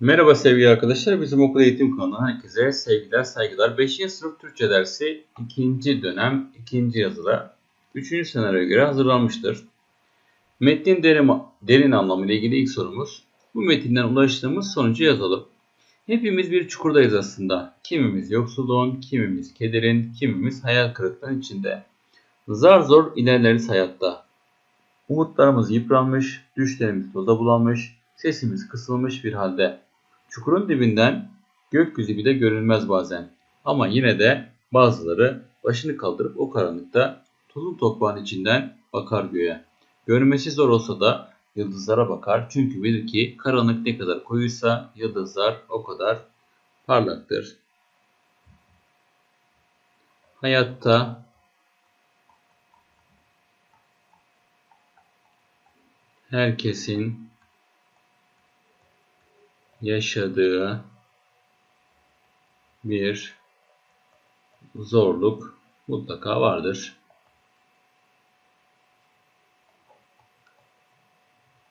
Merhaba sevgili arkadaşlar. Bizim okul eğitim kanalına herkese sevgiler, saygılar. 5. sınıf Türkçe dersi 2. dönem 2. yazıda 3. senaryoya göre hazırlanmıştır. Metnin derin, derin anlamı ile ilgili ilk sorumuz. Bu metinden ulaştığımız sonucu yazalım. Hepimiz bir çukurdayız aslında. Kimimiz yoksulluğun, kimimiz kederin, kimimiz hayal kırıklığının içinde. Zar zor ilerleriz hayatta. Umutlarımız yıpranmış, düşlerimiz toza bulanmış, sesimiz kısılmış bir halde. Çukurun dibinden gökyüzü bile görünmez bazen. Ama yine de bazıları başını kaldırıp o karanlıkta tozun toprağın içinden bakar göğe. Görmesi zor olsa da yıldızlara bakar çünkü bilir ki karanlık ne kadar koyuysa yıldızlar o kadar parlaktır. Hayatta herkesin yaşadığı bir zorluk mutlaka vardır.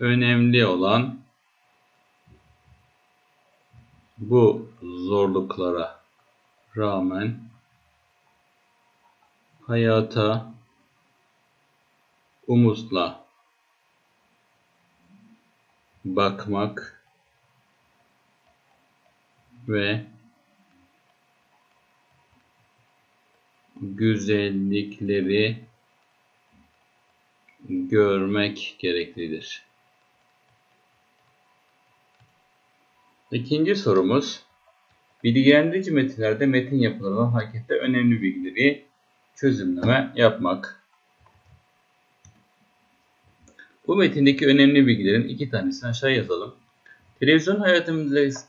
Önemli olan bu zorluklara rağmen hayata umutla bakmak ve güzellikleri görmek gereklidir. İkinci sorumuz bilgilendirici metinlerde metin yapılarından hareketle önemli bilgileri çözümleme yapmak. Bu metindeki önemli bilgilerin iki tanesini aşağı yazalım. Televizyon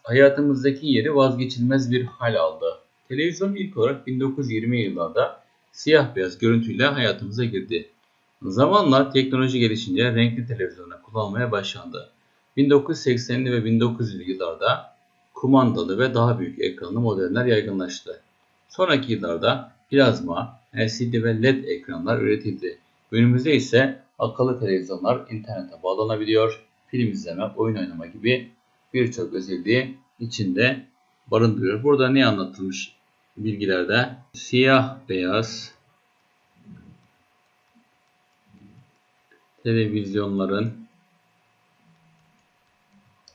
hayatımızdaki yeri vazgeçilmez bir hal aldı. Televizyon ilk olarak 1920 yıllarda siyah beyaz görüntüyle hayatımıza girdi. Zamanla teknoloji gelişince renkli televizyonlar kullanılmaya başlandı. 1980'li ve 1900'lü yıllarda kumandalı ve daha büyük ekranlı modeller yaygınlaştı. Sonraki yıllarda plazma, LCD ve LED ekranlar üretildi. Günümüzde ise akıllı televizyonlar internete bağlanabiliyor, film izleme, oyun oynama gibi birçok özelliği içinde barındırıyor. Burada ne anlatılmış bilgilerde? Siyah beyaz televizyonların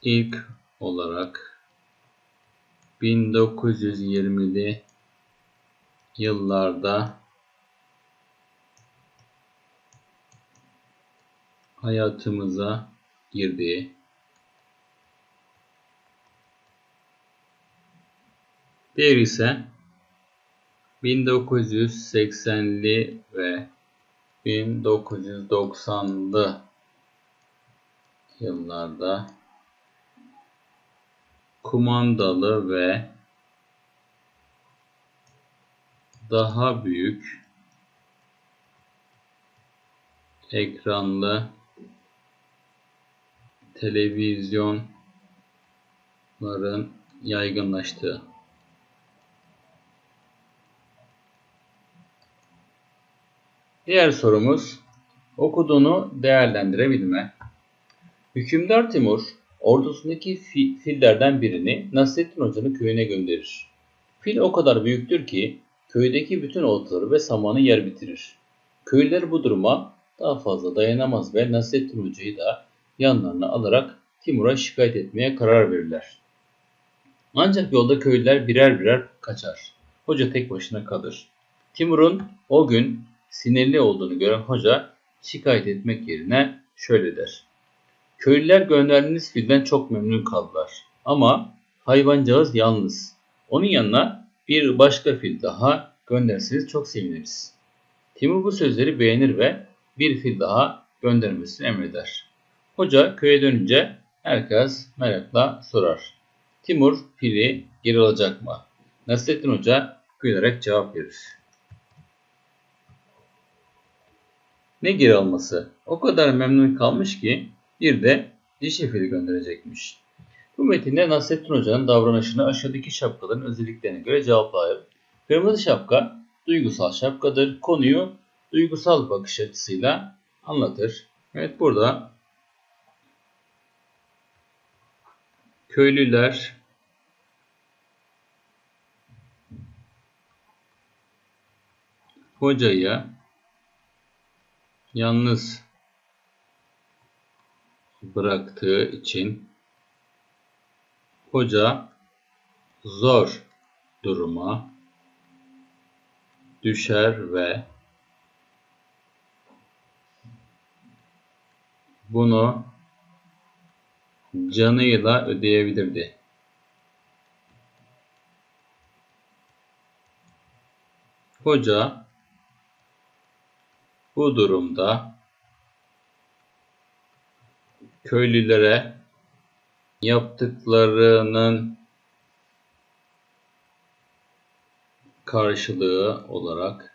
ilk olarak 1920'li yıllarda hayatımıza girdiği Diğer ise 1980'li ve 1990'lı yıllarda kumandalı ve daha büyük ekranlı televizyonların yaygınlaştığı Diğer sorumuz okuduğunu değerlendirebilme. Hükümdar Timur ordusundaki fi fillerden birini Nasrettin Hoca'nın köyüne gönderir. Fil o kadar büyüktür ki köydeki bütün otları ve samanı yer bitirir. Köylüler bu duruma daha fazla dayanamaz ve Nasrettin Hoca'yı da yanlarına alarak Timur'a şikayet etmeye karar verirler. Ancak yolda köylüler birer birer kaçar. Hoca tek başına kalır. Timur'un o gün sinirli olduğunu gören hoca şikayet etmek yerine şöyle der. Köylüler gönderdiğiniz filden çok memnun kaldılar. Ama hayvancağız yalnız. Onun yanına bir başka fil daha gönderseniz çok seviniriz. Timur bu sözleri beğenir ve bir fil daha göndermesini emreder. Hoca köye dönünce herkes merakla sorar. Timur fili geri alacak mı? Nasrettin Hoca gülerek cevap verir. Ne geri alması? O kadar memnun kalmış ki bir de dişi fili gönderecekmiş. Bu metinde Nasrettin Hoca'nın davranışını aşağıdaki şapkaların özelliklerine göre cevaplayalım. Kırmızı şapka duygusal şapkadır. Konuyu duygusal bakış açısıyla anlatır. Evet burada köylüler hocayı yalnız bıraktığı için hoca zor duruma düşer ve bunu canıyla ödeyebilirdi. Hoca bu durumda köylülere yaptıklarının karşılığı olarak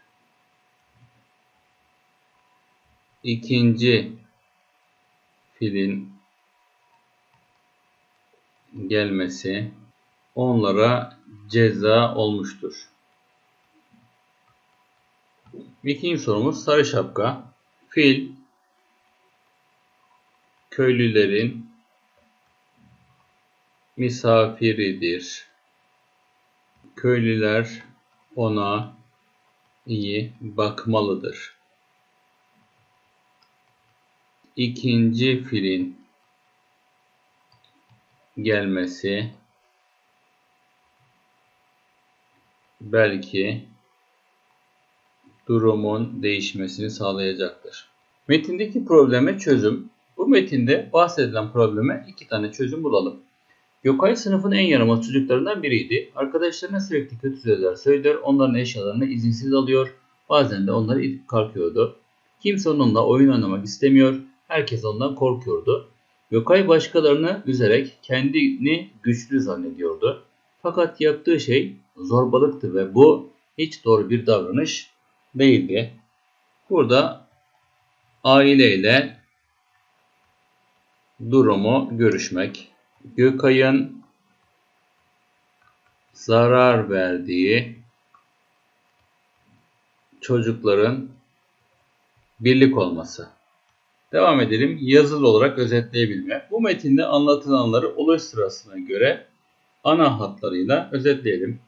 ikinci filin gelmesi onlara ceza olmuştur. İkinci sorumuz sarı şapka. Fil köylülerin misafiridir. Köylüler ona iyi bakmalıdır. İkinci filin gelmesi belki durumun değişmesini sağlayacaktır. Metindeki probleme çözüm. Bu metinde bahsedilen probleme iki tane çözüm bulalım. Gökay sınıfın en yaramaz çocuklarından biriydi. Arkadaşlarına sürekli kötü sözler söylüyor, onların eşyalarını izinsiz alıyor, bazen de onları itip kalkıyordu. Kimse onunla oyun oynamak istemiyor, herkes ondan korkuyordu. Gökay başkalarını üzerek kendini güçlü zannediyordu. Fakat yaptığı şey zorbalıktı ve bu hiç doğru bir davranış değildi. Burada aileyle durumu görüşmek, Gökay'ın zarar verdiği çocukların birlik olması. Devam edelim. Yazılı olarak özetleyebilme. Bu metinde anlatılanları oluş sırasına göre ana hatlarıyla özetleyelim.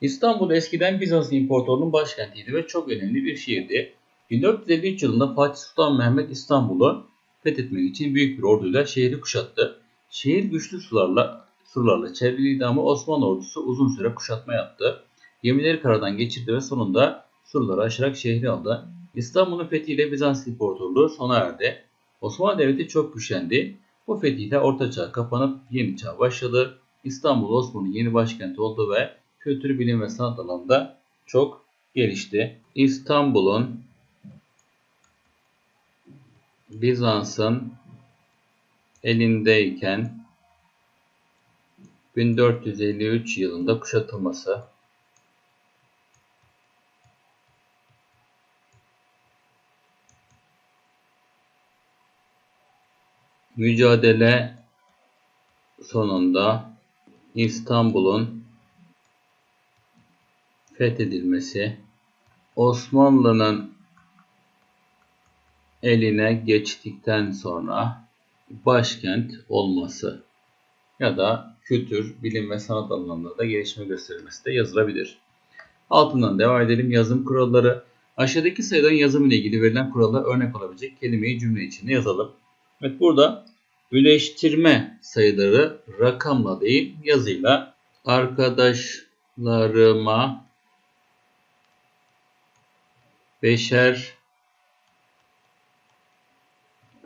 İstanbul eskiden Bizans İmparatorluğu'nun başkentiydi ve çok önemli bir şehirdi. 1453 yılında Fatih Sultan Mehmet İstanbul'u fethetmek için büyük bir orduyla şehri kuşattı. Şehir güçlü sularla surlarla çevriliydi ama Osmanlı ordusu uzun süre kuşatma yaptı. Gemileri karadan geçirdi ve sonunda surları aşarak şehri aldı. İstanbul'un fethiyle Bizans İmparatorluğu sona erdi. Osmanlı Devleti çok güçlendi. Bu fethiyle Orta Çağ kapanıp yeni çağ başladı. İstanbul Osmanlı'nın yeni başkenti oldu ve kültür, bilim ve sanat alanında çok gelişti. İstanbul'un Bizans'ın elindeyken 1453 yılında kuşatılması mücadele sonunda İstanbul'un fethedilmesi Osmanlı'nın eline geçtikten sonra başkent olması ya da kültür, bilim ve sanat alanlarında da gelişme göstermesi de yazılabilir. Altından devam edelim. Yazım kuralları. Aşağıdaki sayıdan yazım ile ilgili verilen kurallar örnek olabilecek kelimeyi cümle içinde yazalım. Evet burada birleştirme sayıları rakamla değil yazıyla arkadaşlarıma beşer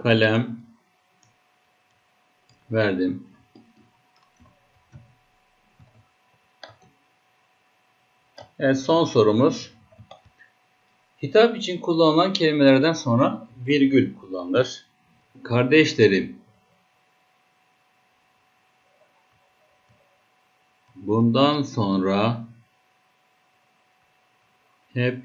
kalem verdim. Evet son sorumuz. Hitap için kullanılan kelimelerden sonra virgül kullanılır. Kardeşlerim. Bundan sonra hep